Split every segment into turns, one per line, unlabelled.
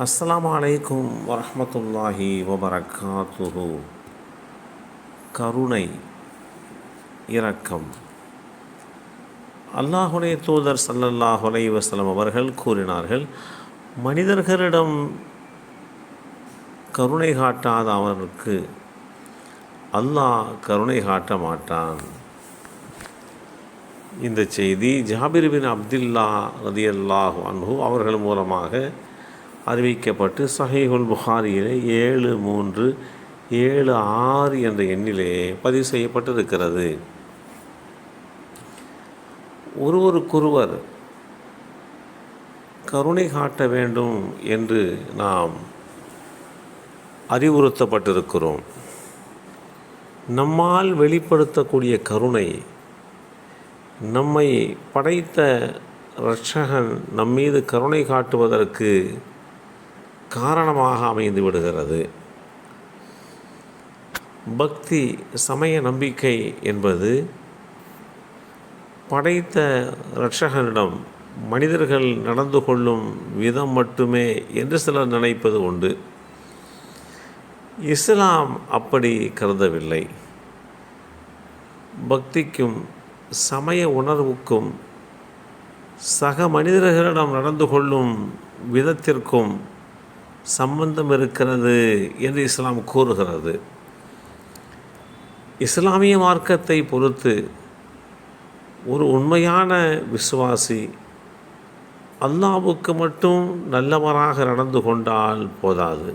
அஸ்லாம் வலைக்கும் வரமத்துல்லாஹி வபரகாத்துஹு. கருணை இரக்கம். அல்லாஹுடைய தூதர் சல்லல்லாஹ் அலைஹி வஸல்லம் அவர்கள் கூறினார்கள் மனிதர்களிடம் கருணை காட்டாத அவருக்கு அல்லாஹ் கருணை காட்ட மாட்டான். இந்த செய்தி ஜாபிர் பின் அப்துல்லா ரதியல்லாஹ் அன்பு அவர்கள் மூலமாக அறிவிக்கப்பட்டு சஹீஹுல் புகாரியிலே ஏழு மூன்று ஏழு ஆறு என்ற எண்ணிலே பதிவு செய்யப்பட்டிருக்கிறது. ஒருவருக்கொருவர் கருணை காட்ட வேண்டும் என்று நாம் அறிவுறுத்தப்பட்டிருக்கிறோம். நம்மால் வெளிப்படுத்தக்கூடிய கருணை நம்மை படைத்த இரட்சகன் நம்மீது கருணை காட்டுவதற்கு காரணமாக அமைந்து விடுகிறது. பக்தி சமய நம்பிக்கை என்பது படைத்த இரட்சகனிடம் மனிதர்கள் நடந்து கொள்ளும் விதம் மட்டுமே என்று சிலர் நினைப்பது உண்டு. இஸ்லாம் அப்படி கருதவில்லை. பக்திக்கும் சமய உணர்வுக்கும் சக மனிதர்களிடம் நடந்து கொள்ளும் விதத்திற்கும் சம்பந்தம் இருக்கிறது என்று இஸ்லாம் கூறுகிறது. இஸ்லாமிய மார்க்கத்தை பொறுத்து ஒரு உண்மையான விசுவாசி அல்லாவுக்கு மட்டும் நல்லவராக நடந்து கொண்டால் போதாது.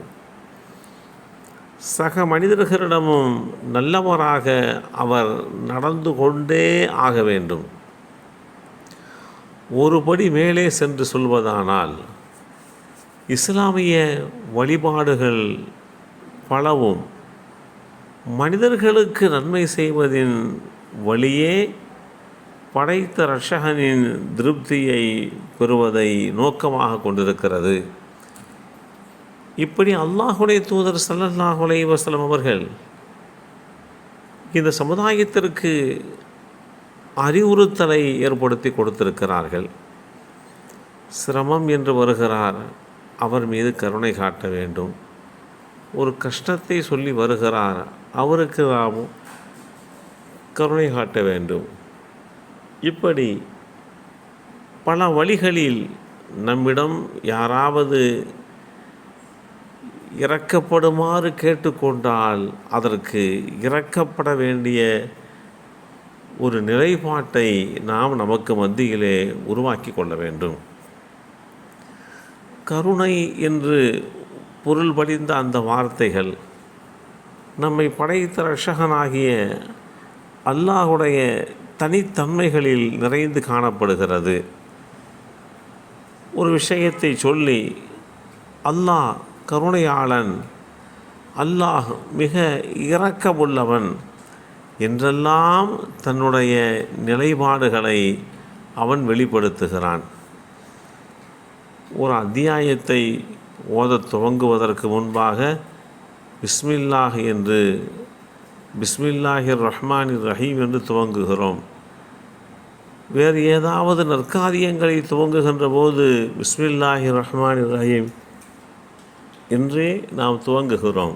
சக மனிதர்களிடமும் நல்லவராக அவர் நடந்து கொண்டே ஆக வேண்டும். ஒருபடி மேலே சென்று சொல்வதானால் இஸ்லாமிய வழிபாடுகள் பலவும் மனிதர்களுக்கு நன்மை செய்வதின் வழியே படைத்த ரஷகனின் திருப்தியை பெறுவதை நோக்கமாக கொண்டிருக்கிறது. இப்படி அல்லாஹுடைய தூதர் சல்லல்லாஹ் வசலம் அவர்கள் இந்த சமுதாயத்திற்கு அறிவுறுத்தலை ஏற்படுத்தி கொடுத்திருக்கிறார்கள். சிரமம் என்று வருகிறார். அவர் மீது கருணை காட்ட வேண்டும். ஒரு கஷ்டத்தை சொல்லி வருகிறார். அவருக்கு நாம் கருணை காட்ட வேண்டும். இப்படி பல வழிகளில் நம்மிடம் யாராவது இறக்கப்படுமாறு கேட்டுக்கொண்டால் அதற்கு இறக்கப்பட வேண்டிய ஒரு நிலைப்பாட்டை நாம் நமக்கு மத்தியிலே உருவாக்கி கொள்ள வேண்டும். கருணை என்று பொருள் படிந்த அந்த வார்த்தைகள் நம்மை படைத்த ரஷகனாகிய அல்லாஹுடைய தனித்தன்மைகளில் நிறைந்து காணப்படுகிறது. ஒரு விஷயத்தை சொல்லி அல்லாஹ் கருணையாளன் அல்லாஹ் மிக இரக்கமுள்ளவன் என்றெல்லாம் தன்னுடைய நிலைப்பாடுகளை அவன் வெளிப்படுத்துகிறான். ஒரு அத்தியாயத்தை ஓதத் துவங்குவதற்கு முன்பாக பிஸ்மில்லாஹ் என்று பிஸ்மில்லாஹிர் ரஹ்மான் ரஹீம் என்று துவங்குகிறோம். வேறு ஏதாவது நற்காரியங்களை துவங்குகின்ற போது பிஸ்மில்லாஹி ரஹ்மான் ரஹீம் என்றே நாம் துவங்குகிறோம்.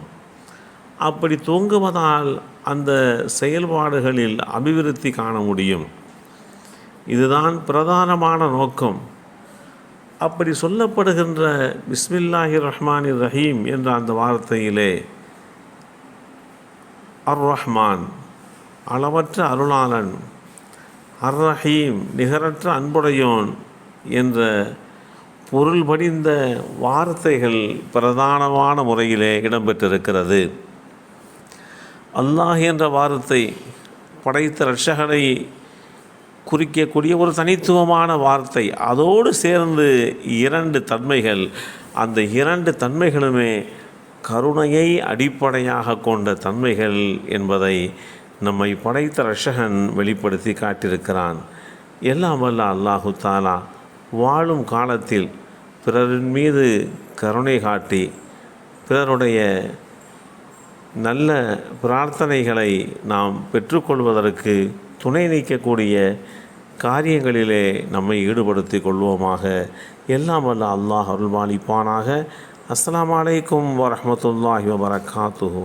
அப்படி துவங்குவதால் அந்த செயல்பாடுகளில் அபிவிருத்தி காண முடியும். இதுதான் பிரதானமான நோக்கம். அப்படி சொல்லப்படுகின்ற பிஸ்மில்லாஹி ரஹ்மான் ரஹீம் என்ற அந்த வார்த்தையிலே அர் ரஹ்மான் அளவற்ற அருளாளன் அர் ரஹீம் நிகரற்ற அன்புடையோன் என்ற பொருள் படிந்த வார்த்தைகள் பிரதானமான முறையிலே இடம்பெற்றிருக்கிறது. அல்லாஹ் என்ற வார்த்தை படைத்த ரட்சகனை குறிக்கக்கூடிய ஒரு தனித்துவமான வார்த்தை. அதோடு சேர்ந்து இரண்டு தன்மைகள். அந்த இரண்டு தன்மைகளுமே கருணையை அடிப்படையாக கொண்ட தன்மைகள் என்பதை நம்மை படைத்த ரஷகன் வெளிப்படுத்தி காட்டியிருக்கிறான். எல்லாம் வல்ல அல்லாஹு தாலா வாழும் காலத்தில் பிறரின் மீது கருணை காட்டி பிறருடைய நல்ல பிரார்த்தனைகளை நாம் பெற்றுக்கொள்வதற்கு துணை நீக்கக்கூடிய காரியங்களிலே நம்மை ஈடுபடுத்தி கொள்வோமாக. எல்லாம் வல்ல அல்லாஹ் அருள்பாலிப்பானாக அஸ்லாம் அலைக்கும் வரமத்துல்லாஹி வபரகாத்துஹு.